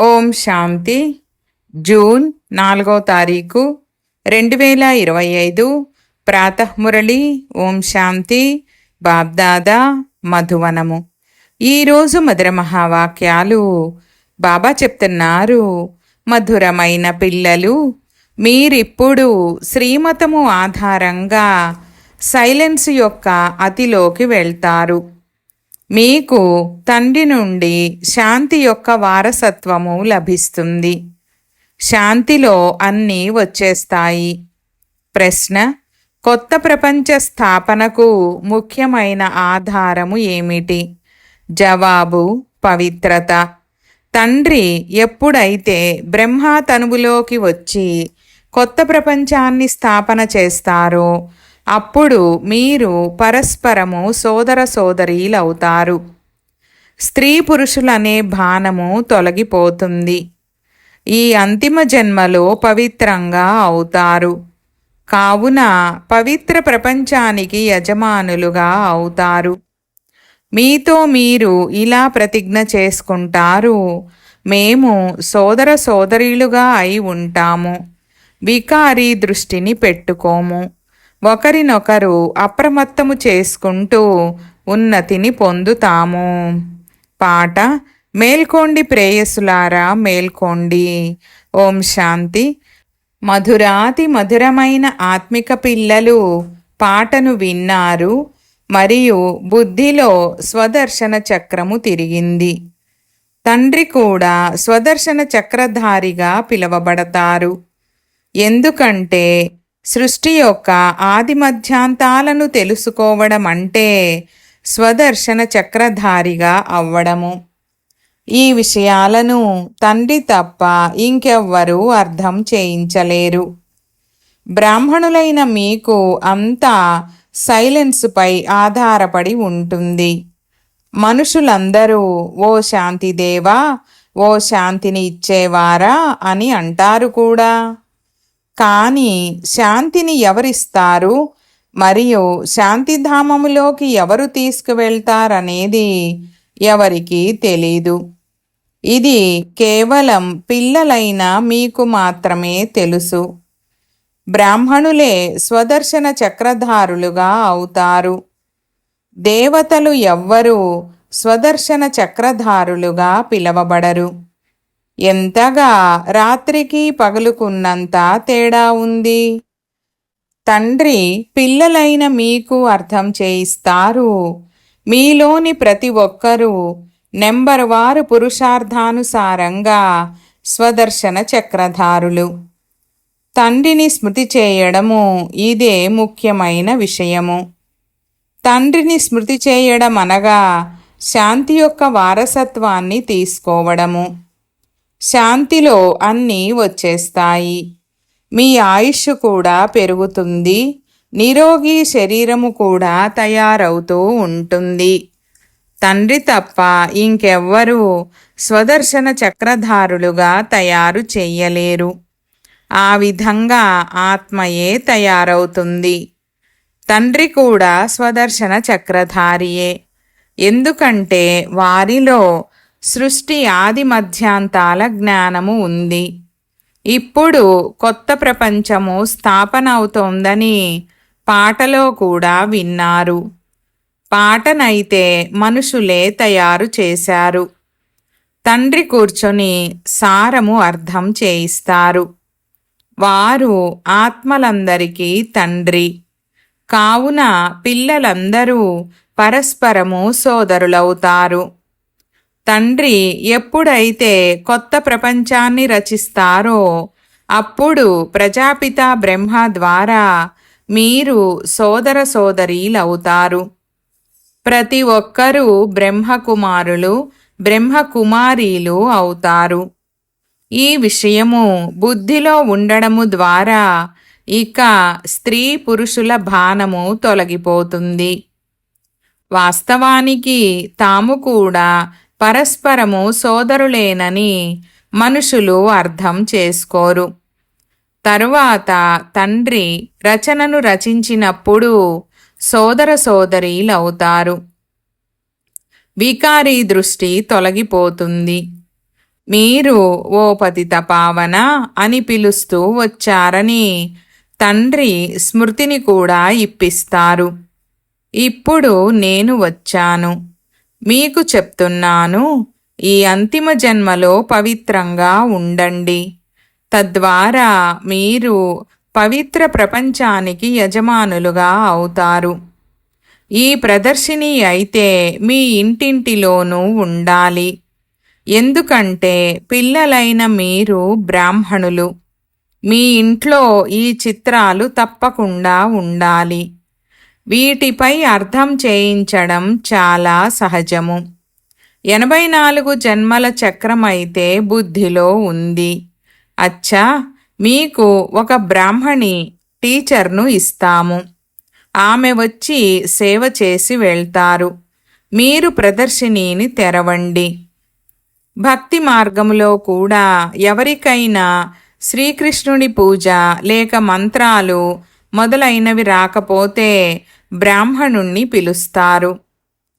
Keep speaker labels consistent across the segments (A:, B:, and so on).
A: ఓం శాంతి. June నాలుగో తారీఖు రెండు వేల ఇరవై ఐదు. ప్రాతఃమురళి. ఓం శాంతి. బాబ్దాదా మధువనము. ఈరోజు మధుర మహావాక్యాలు బాబా చెప్తున్నారు. మధురమైన పిల్లలు మీరిప్పుడు శ్రీమతము ఆధారంగా సైలెన్స్ యొక్క అతిలోకి వెళ్తారు. మీకు తండ్రి నుండి శాంతి యొక్క వారసత్వము లభిస్తుంది. శాంతిలో అన్నీ వచ్చేస్తాయి. ప్రశ్న కొత్త ప్రపంచ స్థాపనకు ముఖ్యమైన ఆధారము ఏమిటి? జవాబు పవిత్రత. తండ్రి ఎప్పుడైతే బ్రహ్మ తనువులోకి వచ్చి కొత్త ప్రపంచాన్ని స్థాపన చేస్తారో అప్పుడు మీరు పరస్పరము సోదర సోదరీలవుతారు. స్త్రీ పురుషులనే బాణము తొలగిపోతుంది. ఈ అంతిమ జన్మలో పవిత్రంగా అవుతారు. కావున పవిత్ర ప్రపంచానికి యజమానులుగా అవుతారు. మీతో మీరు ఇలా ప్రతిజ్ఞ చేసుకుంటారు. మేము సోదర సోదరీలుగా అయి ఉంటాము. వికారి దృష్టిని పెట్టుకోము. ఒకరినొకరు అప్రమత్తము చేసుకుంటూ ఉన్నతిని పొందుతాము. పాట మేల్కోండి ప్రేయసులారా మేల్కోండి. ఓం శాంతి. మధురాతి మధురమైన ఆత్మిక పిల్లలు పాటను విన్నారు మరియు బుద్ధిలో స్వదర్శన చక్రము తిరిగింది. తండ్రి కూడా స్వదర్శన చక్రధారిగా పిలువబడతారు. ఎందుకంటే సృష్టి యొక్క ఆది మధ్యాంతాలను తెలుసుకోవడం అంటే స్వదర్శన చక్రధారిగా అవ్వడము. ఈ విషయాలను తండ్రి తప్ప ఇంకెవ్వరూ అర్థం చేయించలేరు. బ్రాహ్మణులైన మీకు అంతా సైలెన్స్పై ఆధారపడి ఉంటుంది. మనుషులందరూ ఓ శాంతిదేవా ఓ శాంతిని ఇచ్చేవారా అని అంటారు కూడా. కానీ శాంతిని ఎవరిస్తారు? మరియు శాంతిధామములోకి ఎవరు తీసుకువెళ్తారనేది ఎవరికి తెలీదు. ఇది కేవలం పిల్లలైన మీకు మాత్రమే తెలుసు. బ్రాహ్మణులే స్వదర్శన చక్రధారులుగా అవుతారు. దేవతలు ఎవ్వరూ స్వదర్శన చక్రధారులుగా పిలవబడరు. ఎంతగా రాత్రికి పగలుకున్నంత తేడా ఉంది? తండ్రి పిల్లలైన మీకు అర్థం చేయిస్తారు. మీలోని ప్రతి ఒక్కరూ నెంబర్ వారు పురుషార్థానుసారంగా స్వదర్శన చక్రధారులు. తండ్రిని స్మృతి చేయడము ఇదే ముఖ్యమైన విషయము. తండ్రిని స్మృతి చేయడం అనగా శాంతి యొక్క వారసత్వాన్ని తీసుకోవడము. శాంతిలో అన్నీ వచ్చేస్తాయి. మీ ఆయుష్ కూడా పెరుగుతుంది. నిరోగి శరీరము కూడా తయారవుతూ ఉంటుంది. తండ్రి తప్ప ఇంకెవ్వరూ స్వదర్శన చక్రధారులుగా తయారు చెయ్యలేరు. ఆ విధంగా ఆత్మయే తయారవుతుంది. తండ్రి కూడా స్వదర్శన చక్రధారియే. ఎందుకంటే వారిలో సృష్టి ఆది మధ్యాంతాల జ్ఞానము ఉంది. ఇప్పుడు కొత్త ప్రపంచము స్థాపన అవుతోందని పాటలో కూడా విన్నారు. పాటనైతే మనుషులే తయారు చేశారు. తండ్రి కూర్చొని సారము అర్థం చేయిస్తారు. వారు ఆత్మలందరికీ తండ్రి. కావున పిల్లలందరూ పరస్పరము సోదరులవుతారు. తండ్రి ఎప్పుడైతే కొత్త ప్రపంచాన్ని రచిస్తారో అప్పుడు ప్రజాపిత బ్రహ్మ ద్వారా మీరు సోదర సోదరీలవుతారు. ప్రతి ఒక్కరూ బ్రహ్మకుమారులు బ్రహ్మకుమారీలు అవుతారు. ఈ విషయము బుద్ధిలో ఉండడము ద్వారా ఇక స్త్రీ పురుషుల బాణము తొలగిపోతుంది. వాస్తవానికి తాము కూడా పరస్పరము సోదరులేనని మనుషులు అర్థం చేసుకోరు. తరువాత తండ్రి రచనను రచించినప్పుడు సోదర సోదరీలవుతారు. వికారీ దృష్టి తొలగిపోతుంది. మీరు ఓ పతిత పావన అని పిలుస్తూ వచ్చారని తండ్రి స్మృతిని కూడా ఇప్పిస్తారు. ఇప్పుడు నేను వచ్చాను. మీకు చెప్తున్నాను ఈ అంతిమ జన్మలో పవిత్రంగా ఉండండి. తద్వారా మీరు పవిత్ర ప్రపంచానికి యజమానులుగా అవుతారు. ఈ ప్రదర్శిని అయితే మీ ఇంటింటిలోనూ ఉండాలి. ఎందుకంటే పిల్లలైన మీరు బ్రాహ్మణులు. మీ ఇంట్లో ఈ చిత్రాలు తప్పకుండా ఉండాలి. వీటిపై అర్థం చేయించడం చాలా సహజము. ఎనభై నాలుగు జన్మల చక్రం అయితే బుద్ధిలో ఉంది. అచ్చా మీకు ఒక బ్రాహ్మణి టీచర్ను ఇస్తాము. ఆమె వచ్చి సేవ చేసి వెళ్తారు. మీరు ప్రదర్శినిని తెరవండి. భక్తి మార్గములో కూడా ఎవరికైనా శ్రీకృష్ణుడి పూజ లేక మంత్రాలు మొదలైనవి రాకపోతే బ్రాహ్మణుణ్ణి పిలుస్తారు.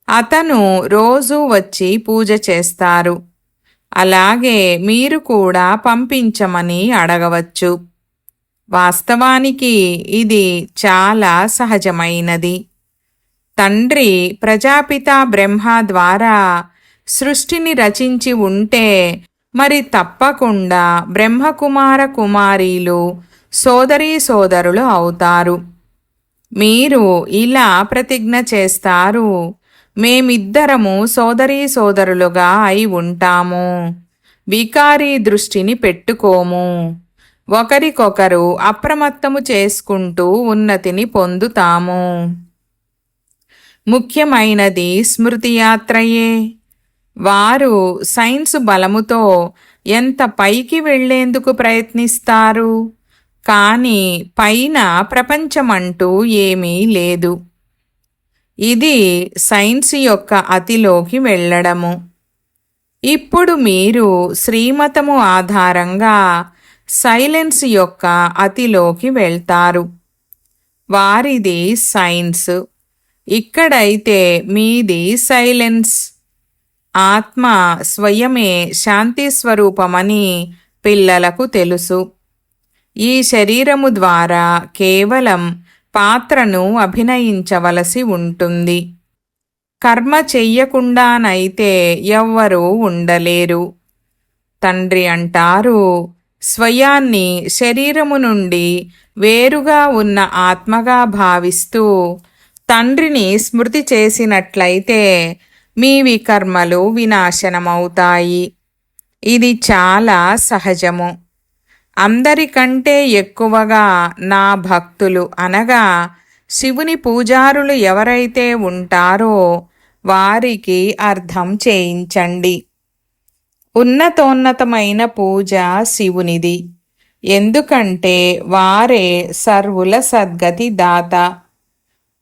A: అతను రోజు వచ్చి పూజ చేస్తారు. అలాగే మీరు కూడా పంపించమని అడగవచ్చు. వాస్తవానికి ఇది చాలా సహజమైనది. తండ్రి ప్రజాపిత బ్రహ్మ ద్వారా సృష్టిని రచించి ఉంటే మరి తప్పకుండా బ్రహ్మకుమార కుమారీలు సోదరీ సోదరులు అవుతారు. మీరు ఇలా ప్రతిజ్ఞ చేస్తారు. మేమిద్దరము సోదరీ సోదరులుగా అయి ఉంటాము. వికారీ దృష్టిని పెట్టుకోము. ఒకరికొకరు అప్రమత్తము చేసుకుంటూ ఉన్నతిని పొందుతాము. ముఖ్యమైనది స్మృతియాత్రయే వారు సైన్స్ బలముతో ఎంత పైకి వెళ్ళేందుకు ప్రయత్నిస్తారు? కానీ పైన ప్రపంచమంటూ ఏమీ లేదు. ఇది సైన్స్ యొక్క అతిలోకి వెళ్ళడము. ఇప్పుడు మీరు శ్రీమతము ఆధారంగా సైలెన్స్ యొక్క అతిలోకి వెళ్తారు. వారిది సైన్స్. ఇక్కడైతే మీది సైలెన్స్. ఆత్మ స్వయమే శాంతి స్వరూపమని పిల్లలకు తెలుసు. ఈ శరీరము ద్వారా కేవలం పాత్రను అభినయించవలసి ఉంటుంది. కర్మ చెయ్యకుండానైతే ఎవ్వరూ ఉండలేరు. తండ్రి అంటారు స్వయాన్ని శరీరము నుండి వేరుగా ఉన్న ఆత్మగా భావిస్తూ తండ్రిని స్మృతి చేసినట్లయితే మీవి కర్మలు వినాశనమవుతాయి. ఇది చాలా సహజము. అందరికంటే ఎక్కువగా నా భక్తులు అనగా శివుని పూజారులు ఎవరైతే ఉంటారో వారికి అర్థం చేయించండి. ఉన్నతోన్నతమైన పూజ శివునిది. ఎందుకంటే వారే సర్వుల సద్గతి దాత.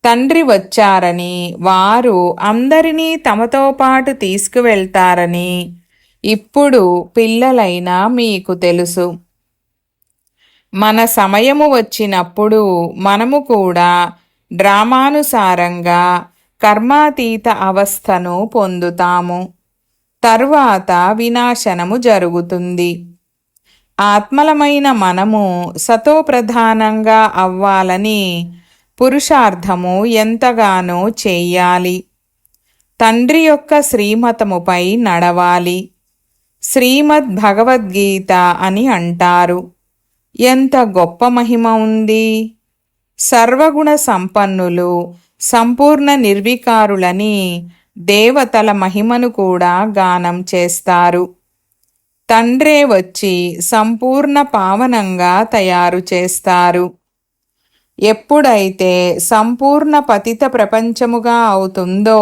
A: తండ్రి వచ్చారని వారు అందరినీ తమతో పాటు తీసుకువెళ్తారని ఇప్పుడు పిల్లలైనా మీకు తెలుసు. మన సమయము వచ్చినప్పుడు మనము కూడా డ్రామానుసారంగా కర్మాతీత అవస్థను పొందుతాము. తరువాత వినాశనము జరుగుతుంది. ఆత్మలమైన మనము సతోప్రధానంగా అవ్వాలని పురుషార్థము ఎంతగానో చేయాలి. తండ్రి యొక్క శ్రీమతముపై నడవాలి. శ్రీమద్ భగవద్గీత అని అంటారు. ఎంత గొప్ప మహిమ ఉంది. సర్వగుణ సంపన్నులు సంపూర్ణ నిర్వికారులని దేవతల మహిమను కూడా గానం చేస్తారు. తండ్రే వచ్చి సంపూర్ణ పావనంగా తయారు చేస్తారు. ఎప్పుడైతే సంపూర్ణ పతిత ప్రపంచముగా అవుతుందో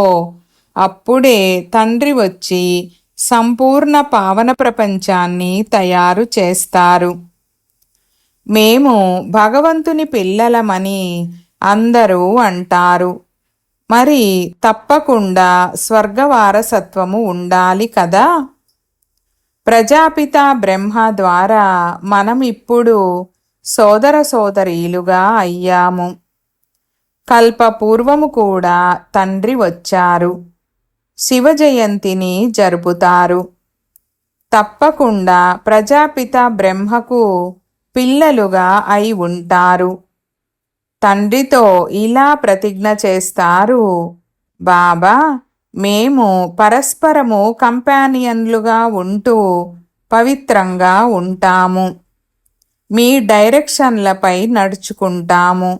A: అప్పుడే తండ్రి వచ్చి సంపూర్ణ పావన ప్రపంచాన్ని తయారు చేస్తారు. మేము భగవంతుని పిల్లలమని అందరూ అంటారు. మరి తప్పకుండా స్వర్గవారసత్వము ఉండాలి కదా? ప్రజాపిత బ్రహ్మ ద్వారా మనం ఇప్పుడు సోదర సోదరీలుగా అయ్యాము. కల్పపూర్వము కూడా తండ్రి వచ్చారు. శివ జయంతిని జరుపుతారు. తప్పకుండా ప్రజాపిత బ్రహ్మకు పిల్లలుగా అయి ఉంటారు. తండ్రితో ఇలా ప్రతిజ్ఞ చేస్తారు. బాబా మేము పరస్పరము కంపానియన్లుగా ఉంటూ పవిత్రంగా ఉంటాము. మీ డైరెక్షన్లపై నడుచుకుంటాము.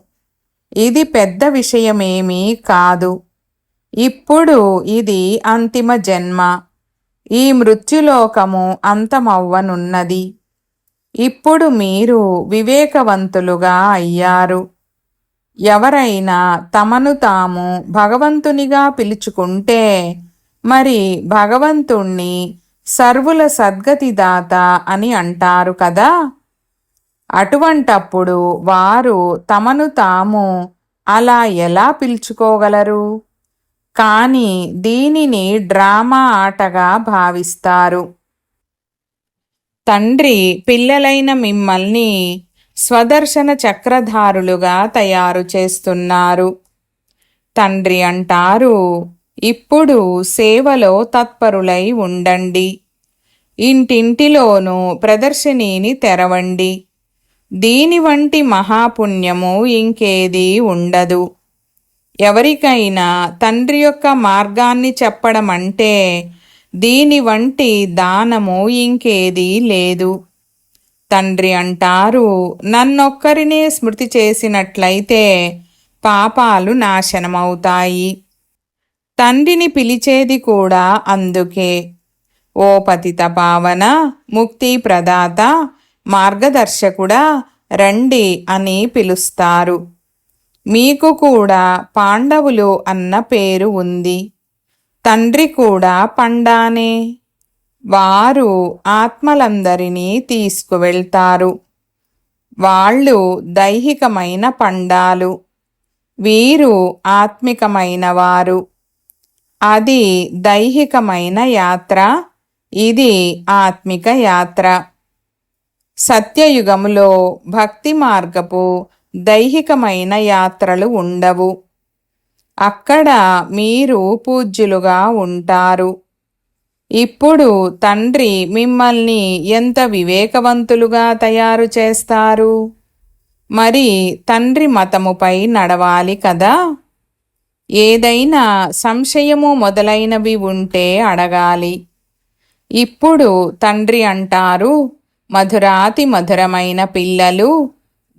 A: ఇది పెద్ద విషయమేమీ కాదు. ఇప్పుడు ఇది అంతిమ జన్మ. ఈ మృత్యులోకము అంతమవ్వనున్నది. ఇప్పుడు మీరు వివేకవంతులుగా అయ్యారు. ఎవరైనా తమను తాము భగవంతునిగా పిలుచుకుంటే మరి భగవంతుణ్ణి సర్వుల సద్గతిదాత అని అంటారు కదా. అటువంటప్పుడు వారు తమను తాము అలా ఎలా పిలుచుకోగలరు? కానీ దీనిని డ్రామా ఆటగా భావిస్తారు. తండ్రి పిల్లలైన మిమ్మల్ని స్వదర్శన చక్రధారులుగా తయారు చేస్తున్నారు. తండ్రి అంటారు ఇప్పుడు సేవలో తత్పరులై ఉండండి. ఇంటింటిలోనూ ప్రదర్శనీని తెరవండి. దీని వంటి మహాపుణ్యము ఇంకేదీ ఉండదు. ఎవరికైనా తండ్రి యొక్క మార్గాన్ని చెప్పడం అంటే దీని వంటి దానము ఇంకేదీ లేదు. తండ్రి అంటారు నన్నొక్కరినే స్మృతి చేసినట్లయితే పాపాలు నాశనమవుతాయి. తండ్రిని పిలిచేది కూడా అందుకే. ఓ పతిత పావన ముక్తి ప్రదాత మార్గదర్శకుడా రండి అని పిలుస్తారు. మీకు కూడా పాండవులు అన్న పేరు ఉంది. తండ్రి కూడా పండానే. వారు ఆత్మలందరినీ తీసుకువెళ్తారు. వాళ్ళు దైహికమైన పండాలు. వీరు ఆత్మికమైన వారు. అది దైహికమైన యాత్ర. ఇది ఆత్మిక యాత్ర. సత్యయుగములో భక్తి మార్గపు దైహికమైన యాత్రలు ఉండవు. అక్కడ మీరు పూజ్యులుగా ఉంటారు. ఇప్పుడు తండ్రి మిమ్మల్ని ఎంత వివేకవంతులుగా తయారు చేస్తారు? మరి తండ్రి మతముపై నడవాలి కదా? ఏదైనా సంశయము మొదలైనవి ఉంటే అడగాలి. ఇప్పుడు తండ్రి అంటారు మధురాతి మధురమైన పిల్లలు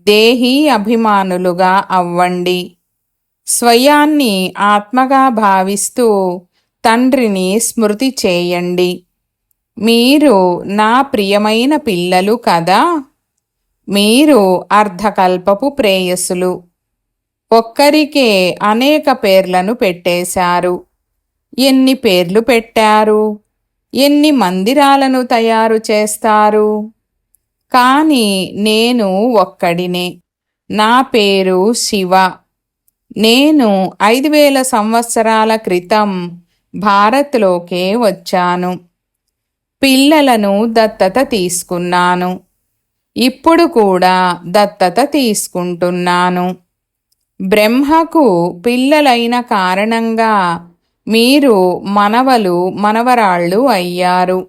A: దేహీ అభిమానులుగా అవ్వండి. స్వయాన్ని ఆత్మగా భావిస్తూ తండ్రిని స్మృతి చేయండి. మీరు నా ప్రియమైన పిల్లలు కదా. మీరు అర్ధకల్పపు ప్రేయసులు ఒక్కరికే అనేక పేర్లను పెట్టేశారు. ఎన్ని పేర్లు పెట్టారు? ఎన్ని మందిరాలను తయారు చేస్తారు? కానీ నేను ఒక్కడినే. నా పేరు శివ. నేను ఐదు వేల సంవత్సరాల క్రితం భారత్లోకే వచ్చాను. పిల్లలను దత్తత తీసుకున్నాను. ఇప్పుడు కూడా దత్తత తీసుకుంటున్నాను. బ్రహ్మకు పిల్లలైన కారణంగా మీరు మనవలు మనవరాళ్ళు అయ్యారు.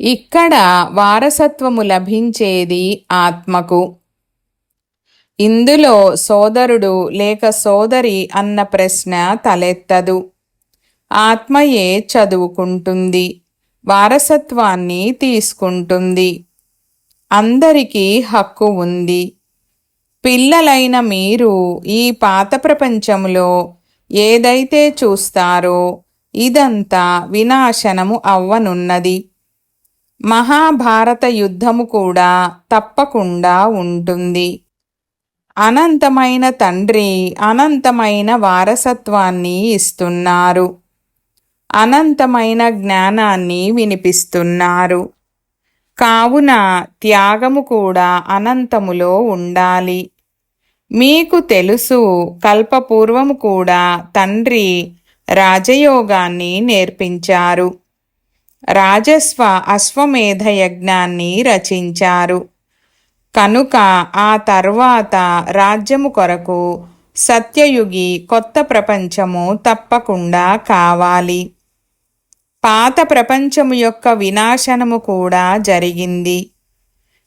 A: ఇక్కడ వారసత్వము లభించేది ఆత్మకు. ఇందులో సోదరుడు లేక సోదరి అన్న ప్రశ్న తలెత్తదు. ఆత్మయే చదువుకుంటుంది వారసత్వాన్ని తీసుకుంటుంది. అందరికీ హక్కు ఉంది. పిల్లలైన మీరు ఈ పాత ప్రపంచంలో ఏదైతే చూస్తారో ఇదంతా వినాశనము అవ్వనున్నది. మహాభారత యుద్ధము కూడా తప్పకుండా ఉంటుంది. అనంతమైన తండ్రి అనంతమైన వారసత్వాన్ని ఇస్తున్నారు. అనంతమైన జ్ఞానాన్ని వినిపిస్తున్నారు. కావున త్యాగము కూడా అనంతములో ఉండాలి. మీకు తెలుసు కల్పపూర్వము కూడా తండ్రి రాజయోగాన్ని నేర్పించారు. రాజస్వ అశ్వమేధ యజ్ఞాన్ని రచించారు. కనుక ఆ తర్వాత రాజ్యము కొరకు సత్యయుగి కొత్త ప్రపంచము తప్పకుండా కావాలి. పాత ప్రపంచము యొక్క వినాశనము కూడా జరిగింది.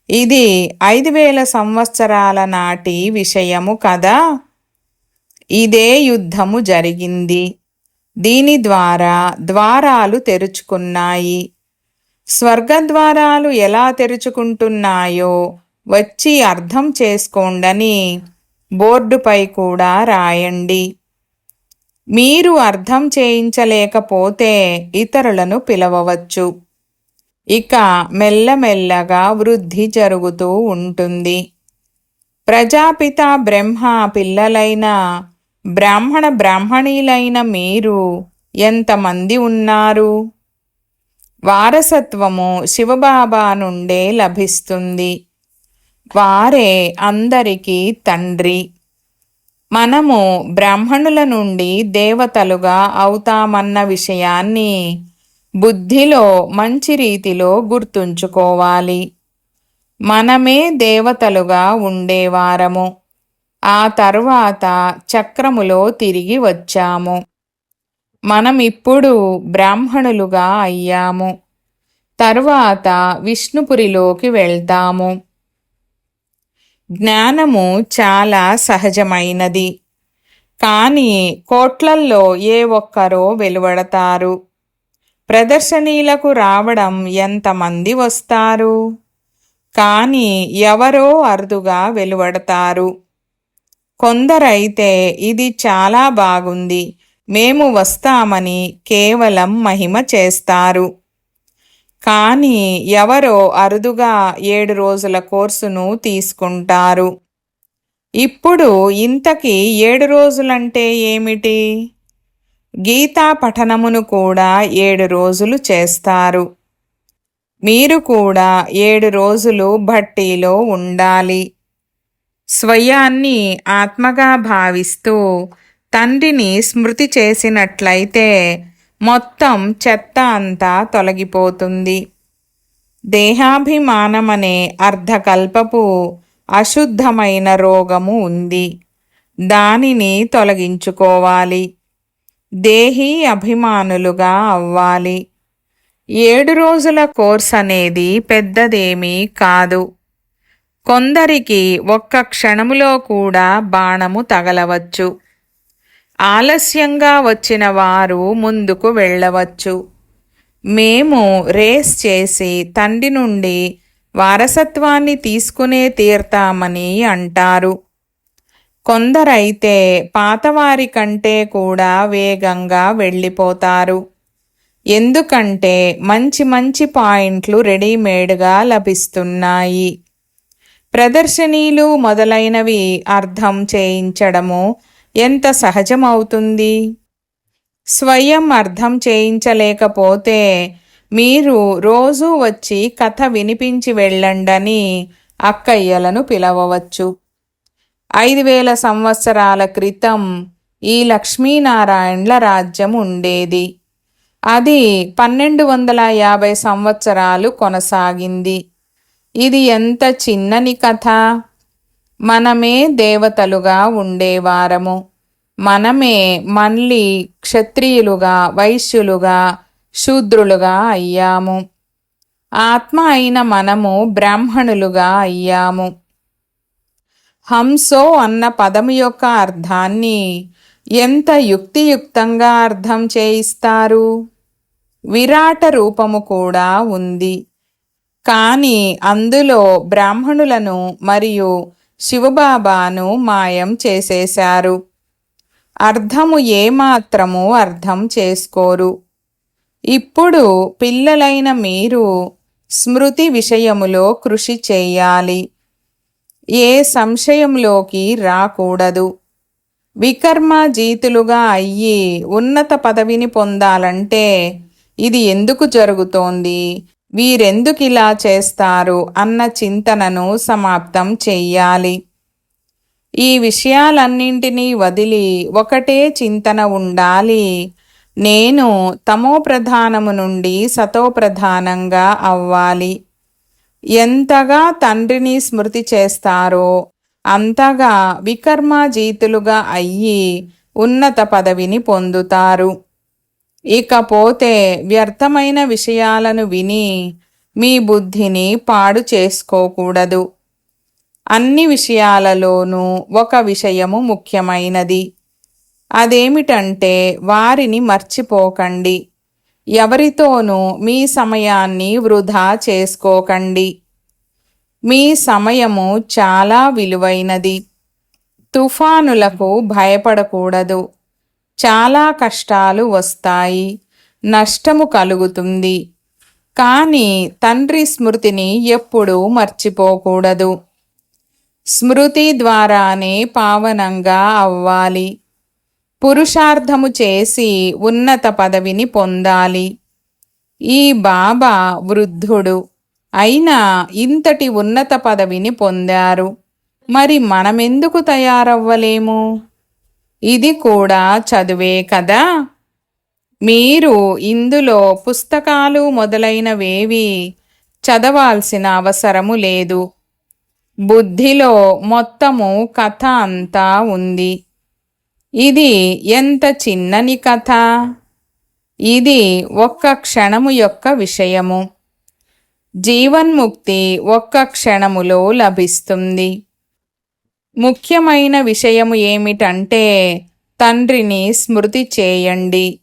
A: ఇది ఐదు వేల సంవత్సరాల నాటి విషయము కదా? ఇదే యుద్ధము జరిగింది. దీని ద్వారా ద్వారాలు తెరుచుకున్నాయి. స్వర్గద్వారాలు ఎలా తెరుచుకుంటున్నాయో వచ్చి అర్థం చేసుకోండని బోర్డుపై కూడా రాయండి. మీరు అర్థం చేయించలేకపోతే ఇతరులను పిలవవచ్చు. ఇక మెల్లమెల్లగా వృద్ధి జరుగుతూ ఉంటుంది. ప్రజాపిత బ్రహ్మ పిల్లలైన బ్రాహ్మణ బ్రాహ్మణీలైన మీరు ఎంతమంది ఉన్నారు? వారసత్వము శివబాబా నుండే లభిస్తుంది. వారే అందరికీ తండ్రి. మనము బ్రాహ్మణుల నుండి దేవతలుగా అవుతామన్న విషయాన్ని బుద్ధిలో మంచి రీతిలో గుర్తుంచుకోవాలి. మనమే దేవతలుగా ఉండేవారము. ఆ తర్వాత చక్రములో తిరిగి వచ్చాము. మనమిప్పుడు బ్రాహ్మణులుగా అయ్యాము. తరువాత విష్ణుపురిలోకి వెళ్తాము. జ్ఞానము చాలా సహజమైనది. కానీ కోట్లల్లో ఏ ఒక్కరో వెలువడతారు. ప్రదర్శనీలకు రావడం ఎంతమంది వస్తారు? కానీ ఎవరో అరుదుగా వెలువడతారు. కొందరైతే ఇది చాలా బాగుంది. మేము వస్తామని కేవలం మహిమ చేస్తారు. కానీ ఎవరో అరుదుగా ఏడు రోజుల కోర్సును తీసుకుంటారు. ఇప్పుడు ఇంతకీ ఏడు రోజులంటే ఏమిటి? గీతా పఠనమును కూడా ఏడు రోజులు చేస్తారు. మీరు కూడా ఏడు రోజులు భట్టీలో ఉండాలి. స్వయాన్ని ఆత్మగా భావిస్తూ తండ్రిని స్మృతి చేసినట్లయితే మొత్తం చెత్త అంతా తొలగిపోతుంది. దేహాభిమానమనే అర్ధకల్పపు అశుద్ధమైన రోగము ఉంది. దానిని తొలగించుకోవాలి. దేహీ అభిమానులుగా అవ్వాలి. ఏడు రోజుల కోర్స్ అనేది పెద్దదేమీ కాదు. కొందరికి ఒక్క క్షణములో కూడా బాణము తగలవచ్చు. ఆలస్యంగా వచ్చిన వారు ముందుకు వెళ్ళవచ్చు. మేము రేస్ చేసి తండ్రి నుండి వారసత్వాన్ని తీసుకునే తీర్తామని అంటారు. కొందరైతే పాతవారి కంటే కూడా వేగంగా వెళ్ళిపోతారు. ఎందుకంటే మంచి మంచి పాయింట్లు రెడీమేడ్గా లభిస్తున్నాయి. ప్రదర్శనీలు మొదలైనవి అర్థం చేయించడము ఎంత సహజమవుతుంది? స్వయం అర్థం చేయించలేకపోతే మీరు రోజూ వచ్చి కథ వినిపించి వెళ్ళండని అక్కయ్యలను పిలవవచ్చు. ఐదు వేల సంవత్సరాల క్రితం ఈ లక్ష్మీనారాయణల రాజ్యం ఉండేది. అది పన్నెండు వందల యాభై సంవత్సరాలు కొనసాగింది. ఇది ఎంత చిన్నని కథ? మనమే దేవతలుగా ఉండేవారము మనమే మళ్ళీ క్షత్రియులుగా వైశ్యులుగా శూద్రులుగా అయ్యాము. ఆత్మ అయిన మనము బ్రాహ్మణులుగా అయ్యాము. హంసో అన్న పదము యొక్క అర్థాన్ని ఎంత యుక్తియుక్తంగా అర్థం చేయిస్తారు? విరాట రూపము కూడా ఉంది. కానీ అందులో బ్రాహ్మణులను మరియు శివబాబాను మాయం చేసేశారు. అర్థము ఏమాత్రము అర్థం చేసుకోరు. ఇప్పుడు పిల్లలైన మీరు స్మృతి విషయములో కృషి చేయాలి. ఏ సంశయంలోకి రాకూడదు. వికర్మ జీతులుగా అయ్యి ఉన్నత పదవిని పొందాలంటే ఇది ఎందుకు జరుగుతోంది? వీరెందుకిలా చేస్తారు అన్న చింతనను సమాప్తం చెయ్యాలి. ఈ విషయాలన్నింటినీ వదిలి ఒకటే చింతన ఉండాలి. నేను తమో ప్రధానము నుండి సతో ప్రధానంగా అవ్వాలి. ఎంతగా తండ్రిని స్మృతి చేస్తారో అంతగా వికర్మాజీతులుగా అయ్యి ఉన్నత పదవిని పొందుతారు. ఇకపోతే వ్యర్థమైన విషయాలను విని మీ బుద్ధిని పాడు చేసుకోకూడదు. అన్ని విషయాలలోనూ ఒక విషయము ముఖ్యమైనది. అదేమిటంటే వారిని మర్చిపోకండి. ఎవరితోనూ మీ సమయాన్ని వృధా చేసుకోకండి. మీ సమయము చాలా విలువైనది. తుఫానులకు భయపడకూడదు. చాలా కష్టాలు వస్తాయి నష్టము కలుగుతుంది. కానీ తండ్రి స్మృతిని ఎప్పుడూ మర్చిపోకూడదు. స్మృతి ద్వారానే పావనంగా అవ్వాలి. పురుషార్థము చేసి ఉన్నత పదవిని పొందాలి. ఈ బాబా వృద్ధుడు. అయినా ఇంతటి ఉన్నత పదవిని పొందారు. మరి మనమెందుకు తయారవ్వలేము? ఇది కూడా చదువే కదా? మీరు ఇందులో పుస్తకాలు మొదలైనవేవి చదవాల్సిన అవసరము లేదు. బుద్ధిలో మొత్తము కథ అంతా ఉంది. ఇది ఎంత చిన్నని కథ? ఇది ఒక్క క్షణము యొక్క విషయము. జీవన్ముక్తి ఒక్క క్షణములో లభిస్తుంది. ముఖ్యమైన విషయము ఏమిటంటే తండ్రిని స్మృతి చేయండి.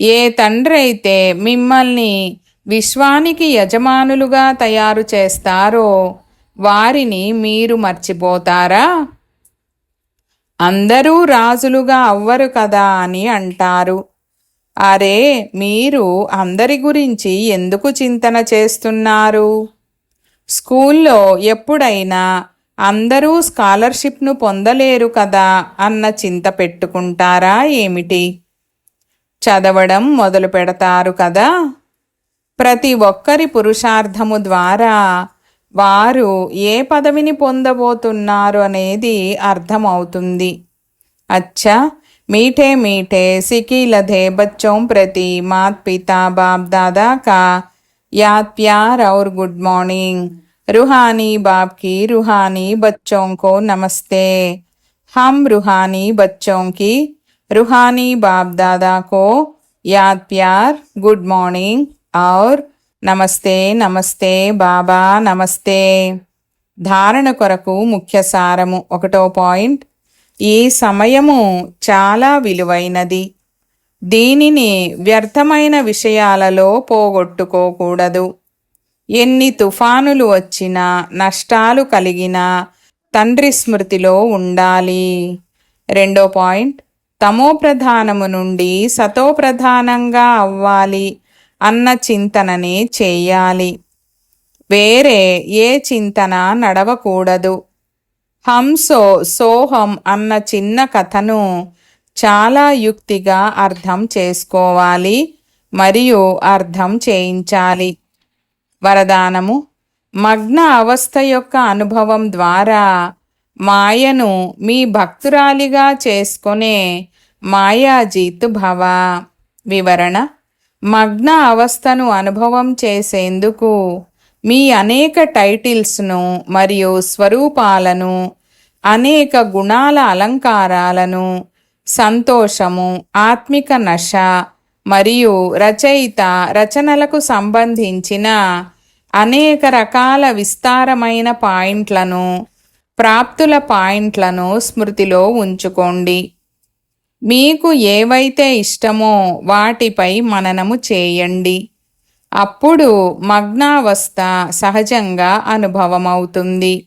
A: ఏ తండ్రి అయితే మిమ్మల్ని విశ్వానికి యజమానులుగా తయారు చేస్తారో వారిని మీరు మర్చిపోతారా? అందరూ రాజులుగా అవ్వరు కదా అని అంటారు. అరే మీరు అందరి గురించి ఎందుకు చింతన చేస్తున్నారు? స్కూల్లో ఎప్పుడైనా అందరూ స్కాలర్షిప్ను పొందలేరు కదా అన్న చింత పెట్టుకుంటారా ఏమిటి? చదవడం మొదలు పెడతారు కదా. ప్రతి ఒక్కరి పురుషార్థము ద్వారా వారు ఏ పదవిని పొందబోతున్నారు అనేది అర్థమవుతుంది. అచ్చా మీఠే మీఠే సికీలధే బచ్చోం ప్రతి మాత్ పితా బాప్ దాదాకా యాత్ ప్యార్ ఔర్ గుడ్ మార్నింగ్. रूहानी बाप की रूहानी बच्चों को नमस्ते हम रूहानी बच्चों की रूहानी बाप दादा को याद प्यार गुड मॉर्निंग और నమస్తే నమస్తే బాబా నమస్తే ధారణ కొరకు ముఖ్య సారము ఒకటో పాయింట్ ఈ సమయము చాలా విలువైనది దీనిని వ్యర్థమైన విషయాలలో పోగొట్టుకోకూడదు ఎన్ని తుఫానులు వచ్చినా నష్టాలు కలిగినా తండ్రి స్మృతిలో ఉండాలి. రెండో పాయింట్ తమో ప్రధానము నుండి సతో ప్రధానంగా అవ్వాలి అన్న చింతననే చేయాలి. వేరే ఏ చింతన నడవకూడదు. హంసో సోహం అన్న చిన్న కథను చాలా యుక్తిగా అర్థం చేసుకోవాలి మరియు అర్థం చేయించాలి. వరదానము. మగ్న అవస్థ యొక్క అనుభవం ద్వారా మాయను మీ భక్తురాలిగా చేసుకునే మాయాజీతు భవ. వివరణ మగ్న అవస్థను అనుభవం చేసేందుకు మీ అనేక టైటిల్స్ను మరియు స్వరూపాలను అనేక గుణాల అలంకారాలను సంతోషము ఆత్మిక నశ మరియు రచయిత రచనలకు సంబంధించిన అనేక రకాల విస్తారమైన పాయింట్లను ప్రాప్తుల పాయింట్లను స్మృతిలో ఉంచుకోండి. మీకు ఏవైతే ఇష్టమో వాటిపై మననము చేయండి. అప్పుడు మగ్నావస్థ సహజంగా అనుభవమవుతుంది.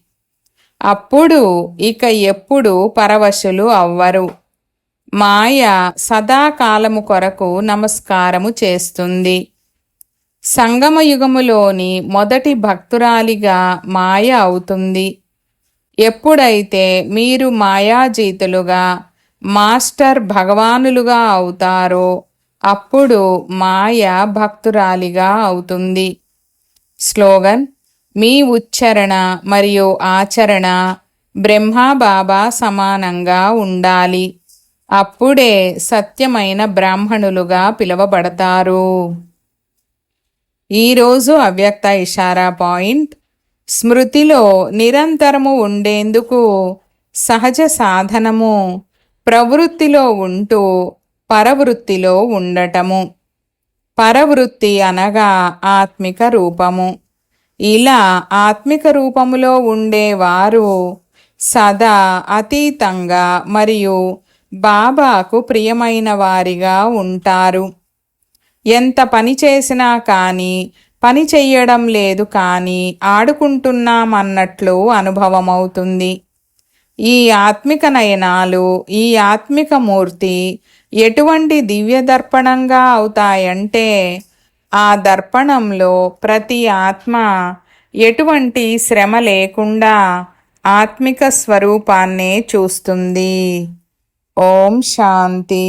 A: అప్పుడు ఇక ఎప్పుడు పరవశులు అవ్వరు. మాయ సదాకాలము కొరకు నమస్కారము చేస్తుంది. సంగమయుగములోని మొదటి భక్తురాలిగా మాయ అవుతుంది. ఎప్పుడైతే మీరు మాయాజీతులుగా మాస్టర్ భగవానులుగా అవుతారో అప్పుడు మాయ భక్తురాలిగా అవుతుంది. స్లోగన్ మీ ఉచ్చరణ మరియు ఆచరణ బ్రహ్మా బాబా సమానంగా ఉండాలి. అప్పుడే సత్యమైన బ్రాహ్మణులుగా పిలువబడతారు. ఈరోజు అవ్యక్త ఇషారా పాయింట్. స్మృతిలో నిరంతరము ఉండేందుకు సహజ సాధనము. ప్రవృత్తిలో ఉంటూ పరవృత్తిలో ఉండటము. పరవృత్తి అనగా ఆత్మిక రూపము. ఇలా ఆత్మిక రూపములో ఉండేవారు సదా అతీతంగా మరియు బాబాకు ప్రియమైన వారిగా ఉంటారు. ఎంత పని చేసినా కానీ పని చెయ్యడం లేదు కానీ ఆడుకుంటున్నామన్నట్లు అనుభవమవుతుంది. ఈ ఆత్మిక నయనాలు ఈ ఆత్మిక మూర్తి ఎటువంటి దివ్య దర్పణంగా అవుతాయంటే ఆ దర్పణంలో ప్రతి ఆత్మ ఎటువంటి శ్రమ లేకుండా ఆత్మిక స్వరూపాన్నే చూస్తుంది. ఓం శాంతి.